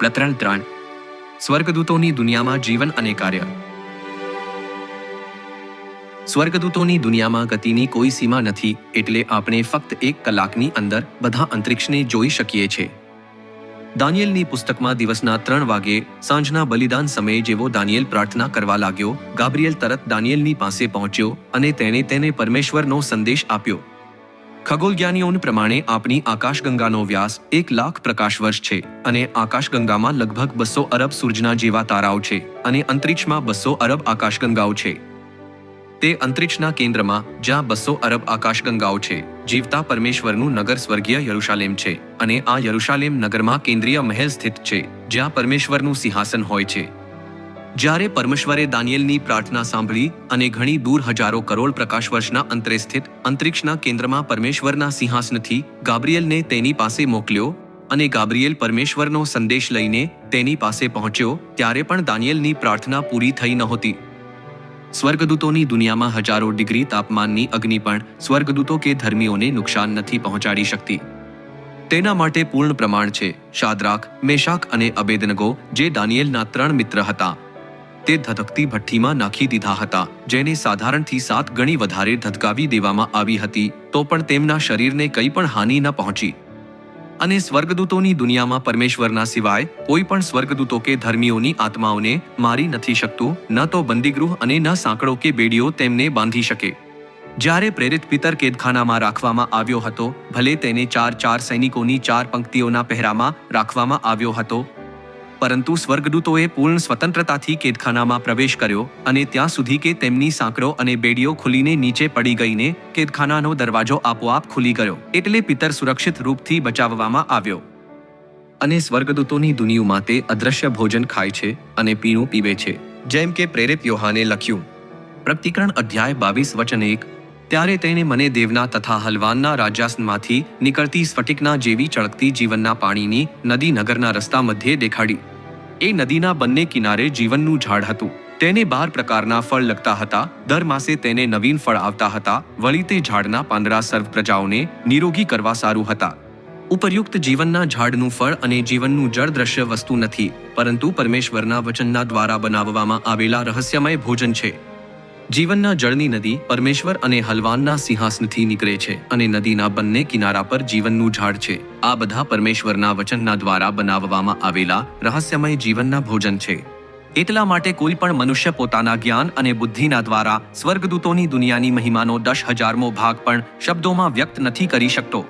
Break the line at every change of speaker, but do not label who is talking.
પ્રકરણ ત્રણ. સ્વર્ગદૂતોની દુનિયામાં જીવન અને કાર્ય. સ્વર્ગદૂતોની દુનિયામાં ગતિની કોઈ સીમા નથી એટલે આપણે ફક્ત એક કલાકની અંદર બધા અંતરિક્ષને જોઈ શકીએ છીએ દાનિયેલની પુસ્તકમાં દિવસના ત્રણ વાગે, સાંજના બલિદાન સમયે જેવો દાનિયેલ પ્રાર્થના કરવા લાગ્યો, ગાબ્રિયેલ તરત દાનિયેલની પાસે પહોંચ્યો અને તેણે તેને પરમેશ્વરનો સંદેશ આપ્યો. ખગોળજ્ઞાનીઓ પ્રમાણે આપણી આકાશગંગાનો વ્યાસ એક લાખ પ્રકાશ વર્ષ છે અને આકાશગંગામાં લગભગ બસો અરબ સૂર્જના જેવા તારાઓ છે અને અંતરિક્ષમાં બસો અરબ આકાશગંગાઓ છે. તે અંતરિક્ષના કેન્દ્રમાં જ્યાં બસો અરબ આકાશગંગાઓ છે, જીવતા પરમેશ્વરનું નગર સ્વર્ગીય યરુશાલેમ છે અને આ યરુશાલેમ નગરમાં કેન્દ્રીય મહેલ સ્થિત છે, જ્યાં પરમેશ્વરનું સિંહાસન હોય છે. જ્યારે પરમેશ્વરે દાનિયેલની પ્રાર્થના સાંભળી અને ઘણી દૂર હજારો કરોડ પ્રકાશ વર્ષના અંતરે સ્થિત અંતરિક્ષના કેન્દ્રમાં પરમેશ્વરના સિંહાસનથી ગાબ્રિયલને તેની પાસે મોકલ્યો અને ગાબ્રિયેલ પરમેશ્વરનો સંદેશ લઈને તેની પાસે પહોંચ્યો, ત્યારે પણ દાનિયેલની પ્રાર્થના પૂરી થઈ નહોતી. સ્વર્ગદૂતોની દુનિયામાં હજારો ડિગ્રી તાપમાનની અગ્નિ પણ સ્વર્ગદૂતો કે ધર્મીઓને નુકસાન નથી પહોંચાડી શકતી. તેના માટે પૂર્ણ પ્રમાણ છે શાદ્રાક મેશાક અને અબેદનગો, જે દાનિયેલના ત્રણ મિત્ર હતા. તે ધધકતી ભઠ્ઠીમાં નાખી દીધા હતા, જેને સાધારણથી સાત ગણી વધારે ધધકાવી દેવામાં આવી હતી, તો પણ તેમના શરીરને કંઈ પણ હાનિ ન પહોંચી. અને સ્વર્ગદૂતોની દુનિયામાં પરમેશ્વરના સિવાય કોઈ પણ સ્વર્ગદૂતો કે ધર્મીઓની આત્માઓને મારી નથી શકતું, ન તો બંદીગૃહ અને ન સાંકળો કે બેડીઓ તેમને બાંધી શકે. જ્યારે પ્રેરિત પિતર કેદખાનામાં રાખવામાં આવ્યો હતો, ભલે તેને ચાર ચાર સૈનિકોની ચાર પંક્તિઓના પહેરામાં રાખવામાં આવ્યો હતો પરંતુ સ્વર્ગદૂતોએ પૂર્ણ સ્વતંત્રતાથી કેદખાનામાં પ્રવેશ કર્યો અને ત્યાં સુધી કે તેમની સાંકળો અને બેડીઓ ખુલીને નીચે પડી ગઈને કેદખાનાનો દરવાજો આપોઆપ ખુલી ગયો, એટલે પિતર સુરક્ષિત રૂપથી બચાવવામાં આવ્યો. અને સ્વર્ગદૂતોની દુનિયામાં તે અદ્રશ્ય ભોજન ખાય છે અને પીણું પીવે છે, જેમ કે પ્રેરિત યોહાને લખ્યું. પ્રતિકરણ અધ્યાય બાવીસ વચન એક ત્યારે તેણે મને દેવના તથા હલવાનના રાજ્યાસનમાંથી નીકળતી સ્ફટિકના જેવી ચળકતી જીવનના પાણીની નદી નગરના રસ્તા મધ્યે દેખાડી. એ નદીના બંને કિનારે જીવનનું ઝાડ હતું. તેને બાર પ્રકારના ફળ લગતા હતા. દર માસે તેને નવીન ફળ આવતા હતા. વળી તે ઝાડના પાંદડા સર્વ પ્રજાઓને નિરોગી કરવા સારું હતા. ઉપરયુક્ત જીવનના ઝાડનું ફળ અને જીવનનું જળ દ્રશ્ય વસ્તુ નથી, પરંતુ પરમેશ્વરના વચનના દ્વારા બનાવવામાં આવેલા રહસ્યમય ભોજન છે. જીવનના જળની નદી પરમેશ્વર અને હલવાનના સિંહાસનથી નીકળે છે અને નદીના બંને કિનારા પર જીવનનું ઝાડ છે. આ બધા પરમેશ્વરના વચનના દ્વારા બનાવવામાં આવેલા રહસ્યમય જીવનના ભોજન છે. એટલા માટે કોઈ પણ મનુષ્ય પોતાના જ્ઞાન અને બુદ્ધિના દ્વારા સ્વર્ગદૂતોની દુનિયાની મહિમાનો દસ હજારમો ભાગ પણ શબ્દોમાં વ્યક્ત નથી કરી શકતો.